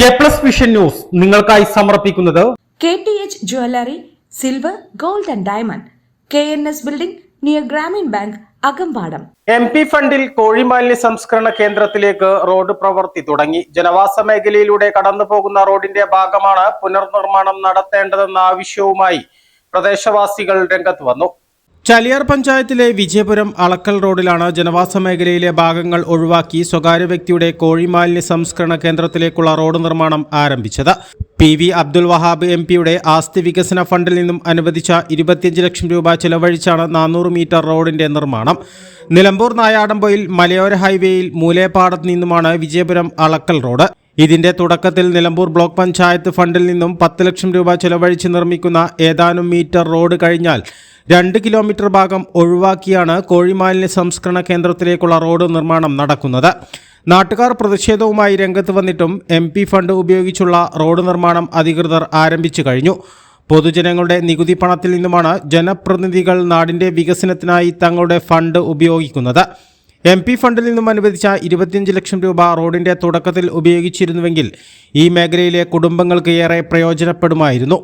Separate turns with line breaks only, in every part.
A plus vision news നിങ്ങൾക്കായി സമർപ്പിക്കുന്നത്
K T H jewellery silver gold and diamond. K N S building near Grameen bank Akampadam.
M P ഫണ്ടിൽ കോഴിമാലിന്യ സംസ്കരണ കേന്ദ്രത്തിലേക്ക് road പ്രവൃത്തി തുടങ്ങി. ജനവാസ മേഖലയിലൂടെ കടന്നു പോകുന്ന റോഡിന്റെ ഭാഗമാണ് പുനർനിർമ്മാണം നടത്തേണ്ടതെന്ന ആവശ്യവുമായി പ്രദേശവാസികൾ രംഗത്ത് വന്നു. ചാലിയാർ പഞ്ചായത്തിലെ വിജയപുരം അളക്കൽ റോഡിലാണ് ജനവാസ മേഖലയിലെ ഭാഗങ്ങൾ ഒഴിവാക്കി സ്വകാര്യ വ്യക്തിയുടെ കോഴിമാലിന്യ സംസ്കരണ കേന്ദ്രത്തിലേക്കുള്ള റോഡ് നിർമ്മാണം ആരംഭിച്ചത്. P V Abdul Wahab M പിയുടെ ആസ്തി വികസന ഫണ്ടിൽ നിന്നും അനുവദിച്ച ഇരുപത്തിയഞ്ച് ലക്ഷം രൂപ ചെലവഴിച്ചാണ് നാനൂറ് മീറ്റർ റോഡിന്റെ നിർമ്മാണം. നിലമ്പൂർ നായാടമ്പൊയിൽ മലയോര ഹൈവേയിൽ മൂലേപ്പാടത്ത് നിന്നുമാണ് വിജയപുരം അളക്കൽ റോഡ്. ഇതിന്റെ തുടക്കത്തിൽ നിലമ്പൂർ ബ്ലോക്ക് പഞ്ചായത്ത് ഫണ്ടിൽ നിന്നും പത്ത് ലക്ഷം രൂപ ചെലവഴിച്ച് നിർമ്മിക്കുന്ന ഏതാനും മീറ്റർ റോഡ് കഴിഞ്ഞാൽ രണ്ട് കിലോമീറ്റർ ഭാഗം ഒഴിവാക്കിയാണ് കോഴിമാലിന്യ സംസ്കരണ കേന്ദ്രത്തിലേക്കുള്ള റോഡ് നിർമ്മാണം നടക്കുന്നത്. നാട്ടുകാർ പ്രതിഷേധവുമായി രംഗത്ത് വന്നിട്ടും എം ഫണ്ട് ഉപയോഗിച്ചുള്ള റോഡ് നിർമ്മാണം അധികൃതർ ആരംഭിച്ചു കഴിഞ്ഞു. പൊതുജനങ്ങളുടെ നികുതി പണത്തിൽ നിന്നുമാണ് ജനപ്രതിനിധികൾ നാടിന്റെ വികസനത്തിനായി തങ്ങളുടെ ഫണ്ട് ഉപയോഗിക്കുന്നത്. എം പി ഫണ്ടിൽ നിന്നും അനുവദിച്ച ഇരുപത്തിയഞ്ച് ലക്ഷം രൂപ റോഡിന്റെ തുടക്കത്തിൽ ഉപയോഗിച്ചിരുന്നുവെങ്കിൽ ഈ മേഖലയിലെ കുടുംബങ്ങൾക്ക് ഏറെ പ്രയോജനപ്പെടുമായിരുന്നു.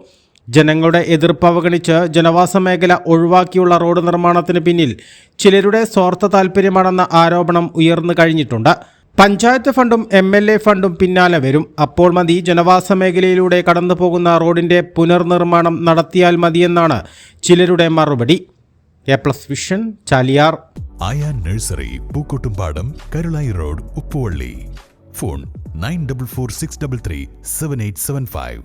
ജനങ്ങളുടെ എതിർപ്പ് അവഗണിച്ച് ജനവാസ മേഖല ഒഴിവാക്കിയുള്ള റോഡ് നിർമ്മാണത്തിന് പിന്നിൽ ചിലരുടെ സ്വാർത്ഥ താൽപ്പര്യമാണെന്ന ആരോപണം ഉയർന്നു കഴിഞ്ഞിട്ടുണ്ട്. പഞ്ചായത്ത് ഫണ്ടും എം എൽ എ ഫണ്ടും പിന്നാലെ വരും. അപ്പോൾ മതി ജനവാസ മേഖലയിലൂടെ കടന്നു പോകുന്ന റോഡിന്റെ പുനർനിർമ്മാണം നടത്തിയാൽ മതിയെന്നാണ് ചിലരുടെ മറുപടി. A plus vision Chaliyar.
ആയാ nursery Pookkottumpadam Karulai road Uppuvalli. Phone nine double four six double three seven eight seven five.